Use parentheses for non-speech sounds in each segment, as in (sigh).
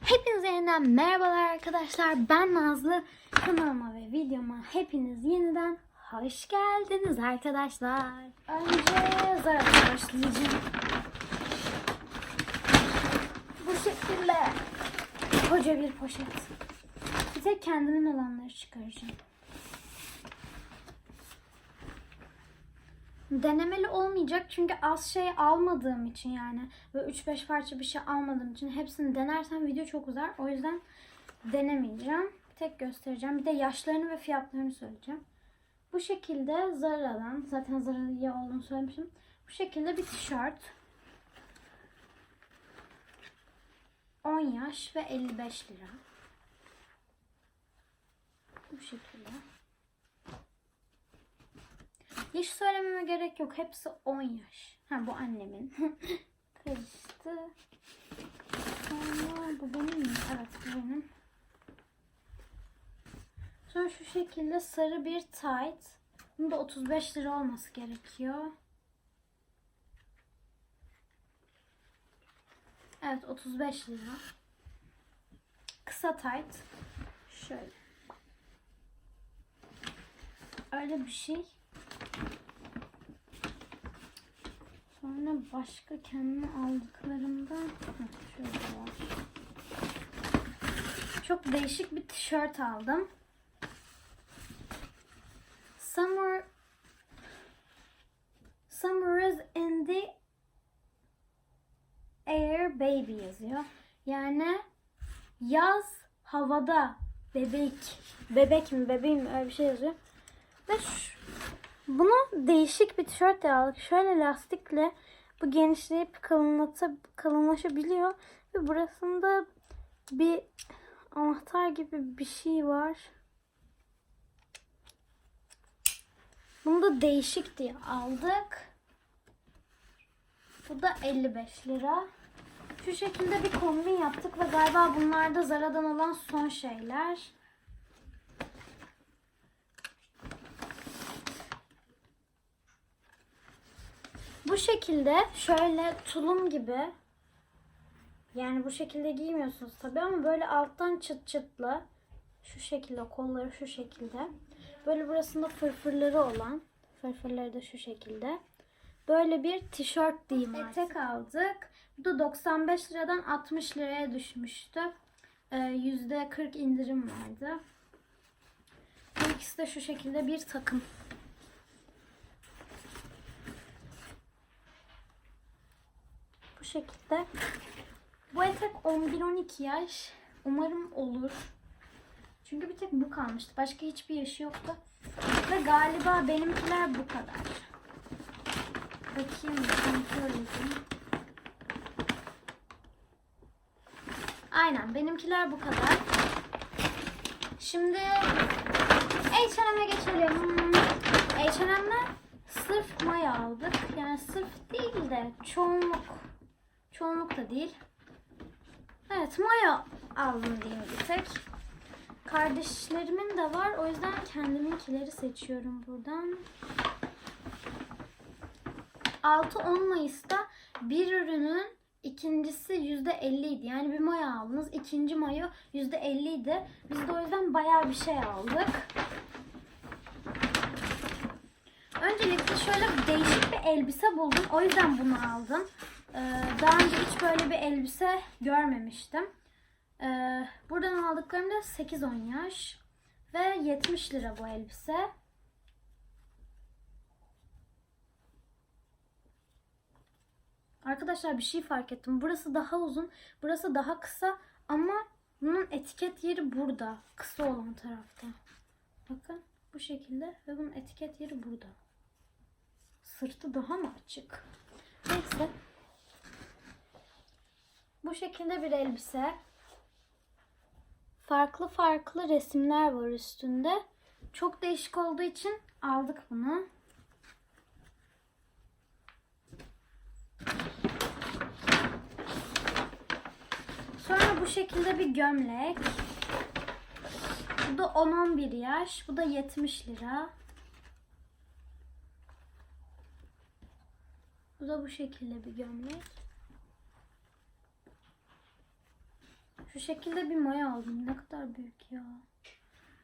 Hepinize yeniden merhabalar arkadaşlar. Ben Nazlı. Kanalıma ve videoma hepiniz yeniden hoş geldiniz arkadaşlar. Önce Zara'dan başlayacağım. Bu şekilde koca bir poşet. Bir tek kendimin olanları çıkaracağım. Denemeli olmayacak çünkü az şey almadığım için yani böyle 3-5 parça bir şey almadığım için hepsini denersem video çok uzar. O yüzden denemeyeceğim. Tek göstereceğim. Bir de yaşlarını ve fiyatlarını söyleyeceğim. Bu şekilde Zara'dan zaten Zara'ya olduğunu söylemişim. Bu şekilde bir tişört. 10 yaş ve 55 lira. Bu şekilde. Yaş söylememe gerek yok. Hepsi 10 yaş. Ha bu annemin. (laughs) Karıştı. Sonra bu benim mi? Evet bu benim. Sonra şu şekilde sarı bir tight. Bunun da 35 lira olması gerekiyor. Evet 35 lira. Kısa tight. Şöyle. Öyle bir şey. Sonra başka kendime aldıklarımda Hı, şöyle var. Çok değişik bir tişört aldım. Summer Summer is in the air baby yazıyor. Yani yaz havada bebek bebek mi bebeğim mi öyle bir şey yazıyor. Ve şu, bunu değişik bir tişört aldık. Şöyle lastikle bu genişleyip kalınlatıp kalınlaşabiliyor. Ve burasında bir anahtar gibi bir şey var. Bunu da değişik diye aldık. Bu da 55 lira. Şu şekilde bir kombin yaptık ve galiba bunlar da Zara'dan olan son şeyler. Bu şekilde şöyle tulum gibi yani bu şekilde giymiyorsunuz tabii ama böyle alttan çıt çıtlı şu şekilde kolları şu şekilde böyle burasında fırfırları olan fırfırları da şu şekilde böyle bir tişört diyeyim artık. Etek aldık. Bu da 95 liradan 60 liraya düşmüştü. Ee, %40 indirim vardı. Bu ikisi de şu şekilde bir takım. Şekilde. Bu etek 11-12 yaş. Umarım olur. Çünkü bir tek bu kalmıştı. Başka hiçbir yaşı yoktu. Ve galiba benimkiler bu kadar. Bakayım kontrol edeyim. Aynen benimkiler bu kadar. Şimdi H&M'e geçelim. H&M'le sırf maya aldık. Yani sırf değil de çoğunluk. Çoğunluk da değil. Evet maya aldım diyeyim bir tek. Kardeşlerimin de var. O yüzden kendiminkileri seçiyorum buradan. 6-10 Mayıs'ta bir ürünün ikincisi %50 idi. Yani bir maya aldınız. ikinci mayo %50 idi. Biz de o yüzden bayağı bir şey aldık. Öncelikle şöyle değişik bir elbise buldum. O yüzden bunu aldım. Ee, daha önce hiç böyle bir elbise görmemiştim. Ee, buradan aldıklarım da 8-10 yaş. Ve 70 lira bu elbise. Arkadaşlar bir şey fark ettim. Burası daha uzun, burası daha kısa ama bunun etiket yeri burada. Kısa olan tarafta. Bakın bu şekilde ve bunun etiket yeri burada. Sırtı daha mı açık? Neyse. Bu şekilde bir elbise. Farklı farklı resimler var üstünde. Çok değişik olduğu için aldık bunu. Sonra bu şekilde bir gömlek. Bu da 10-11 yaş. Bu da 70 lira. Bu da bu şekilde bir gömlek. Şu şekilde bir maya aldım. Ne kadar büyük ya.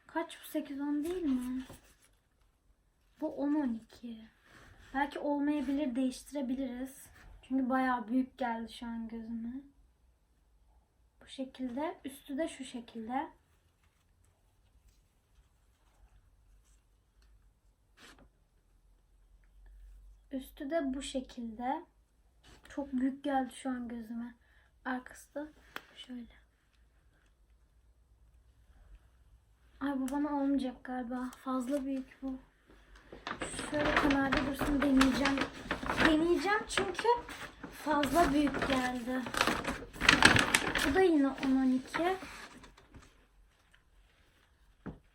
Kaç bu 8-10 değil mi? Bu 10-12. Belki olmayabilir değiştirebiliriz. Çünkü bayağı büyük geldi şu an gözüme. Bu şekilde. Üstü de şu şekilde. Üstü de bu şekilde. Çok büyük geldi şu an gözüme. Arkası da şöyle. Ay bu bana olmayacak galiba. Fazla büyük bu. Şöyle kenarda dursun deneyeceğim. Deneyeceğim çünkü fazla büyük geldi. Bu da yine 10-12.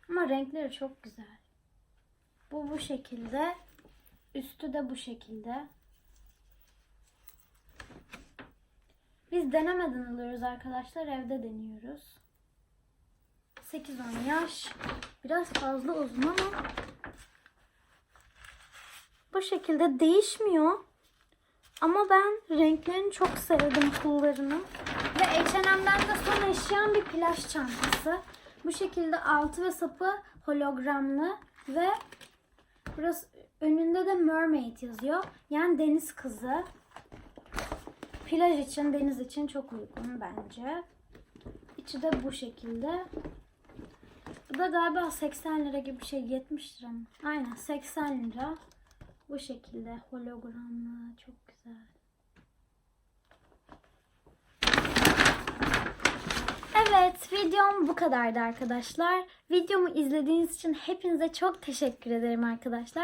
Ama renkleri çok güzel. Bu bu şekilde. Üstü de bu şekilde. Biz denemeden alıyoruz arkadaşlar. Evde deniyoruz. 8-10 yaş. Biraz fazla uzun ama bu şekilde değişmiyor. Ama ben renklerini çok sevdim pullarını. Ve H&M'den de son eşyam bir plaj çantası. Bu şekilde altı ve sapı hologramlı ve burası önünde de mermaid yazıyor. Yani deniz kızı. Plaj için, deniz için çok uygun bence. İçi de bu şekilde. Bu da galiba 80 lira gibi bir şey 70 lira mı? Aynen 80 lira. Bu şekilde hologramlı çok güzel. Evet videom bu kadardı arkadaşlar. Videomu izlediğiniz için hepinize çok teşekkür ederim arkadaşlar.